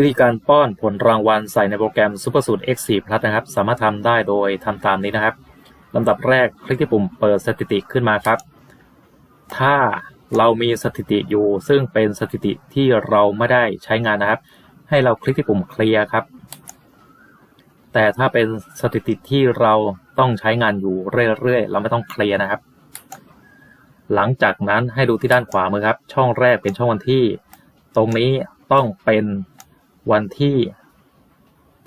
วิธีการป้อนผลรางวัลใส่ในโปรแกรม Super สูตร X4 Plus นะครับ สามารถทำได้โดยทำตามนี้นะครับลำดับแรกคลิกที่ปุ่มเปิดสถิติขึ้นมาครับ ถ้าเรามีสถิติอยู่ ซึ่งเป็นสถิติที่เราไม่ได้ใช้งานนะครับ ให้เราคลิกที่ปุ่มเคลียร์ครับ แต่ถ้าเป็นสถิติที่เราต้องใช้งานอยู่เรื่อยๆ เราไม่ต้องเคลียร์นะครับ หลังจากนั้นให้ดูที่ด้านขวามือครับ ช่องแรกเป็นช่องวันที่ ตรงนี้ต้องเป็น วันที่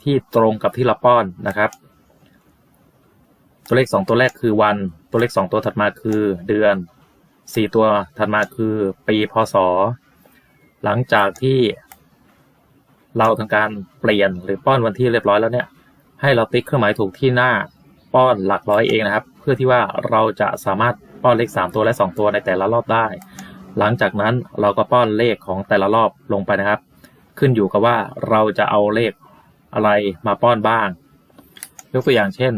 ที่ตรงกับที่เราป้อนนะครับ ตัวเลข 2 ตัวแรกคือวัน ตัวเลข 2 ตัวถัดมาคือเดือน 4 ตัวถัดมาคือปีพศ หลังจากที่เราทำการเปลี่ยนหรือป้อนวันที่เรียบร้อยแล้วเนี่ย ให้เราติ๊กเครื่องหมายถูกที่หน้าป้อนหลักร้อยเองนะครับ เพื่อที่ว่าเราจะสามารถป้อนเลข 3 ตัวและ 2 ตัวในแต่ละรอบได้ หลังจากนั้นเราก็ป้อนเลขของแต่ละรอบลงไปนะครับ ขึ้นอยู่กับว่าเราจะเอาเลขอะไรมาป้อนบ้าง ยกตัวอย่างเช่น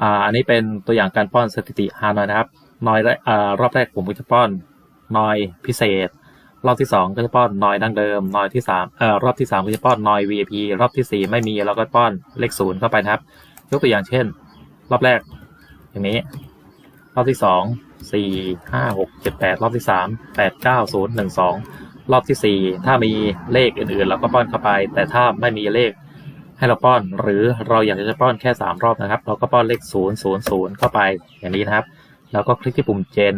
อ่าอันนี้เป็นตัวอย่างการป้อนสถิติฮานอยนะครับนอยอ่ารอบแรกผมก็จะป้อนนอยพิเศษ รอบที่ 2 ก็จะป้อนนอยดั้งเดิมนอยที่3ามรอบที่ 3 ก็จะป้อนนอย VIP รอบที่ 4 ไม่มีเราก็ป้อนเลขศูนย์เข้าไปนะครับ ยกตัวอย่างเช่น รอบแรก อย่างนี้ รอบที่ 2 4 5 6 7 8 รอบที่ 3 8 9 0 1 2 รอบที่สี่ถ้ามีเลขอื่นๆ เราก็ป้อนเข้าไป แต่ถ้าไม่มีเลขให้เราป้อน หรือเราอยากจะป้อนแค่สามรอบนะครับ เราก็ป้อนเลขศูนย์ศูนย์ศูนย์เข้าไปอย่างนี้นะครับ แล้วก็คลิกที่ปุ่มเจน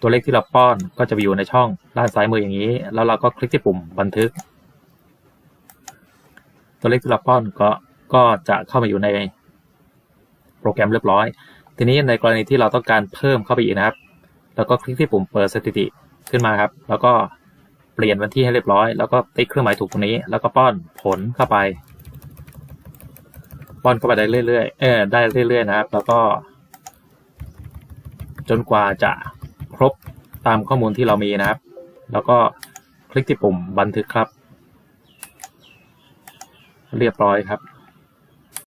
ตัวเลขที่เราป้อนก็จะไปอยู่ในช่องด้านซ้ายมืออย่างนี้ แล้วเราก็คลิกที่ปุ่มบันทึก ตัวเลขที่เราป้อนก็ก็จะเข้ามาอยู่ในโปรแกรมเรียบร้อย ทีนี้ในกรณีที่เราต้องการเพิ่มเข้าไปอีกนะครับ แล้วก็คลิกที่ปุ่มเปิดสถิติขึ้นมาครับ แล้วก็ ปลี่ยนวันที่ให้เรียบร้อย แล้วก็ติ๊กเครื่องหมายถูกตรงนี้ แล้วก็ป้อนผลเข้าไป ป้อนเข้าไปได้เรื่อยๆเออได้เรื่อย ๆ นะครับ แล้วก็ จนกว่าจะครบตามข้อมูลที่เรามีนะครับ แล้วก็คลิกที่ปุ่มบันทึกครับ เรียบร้อยครับ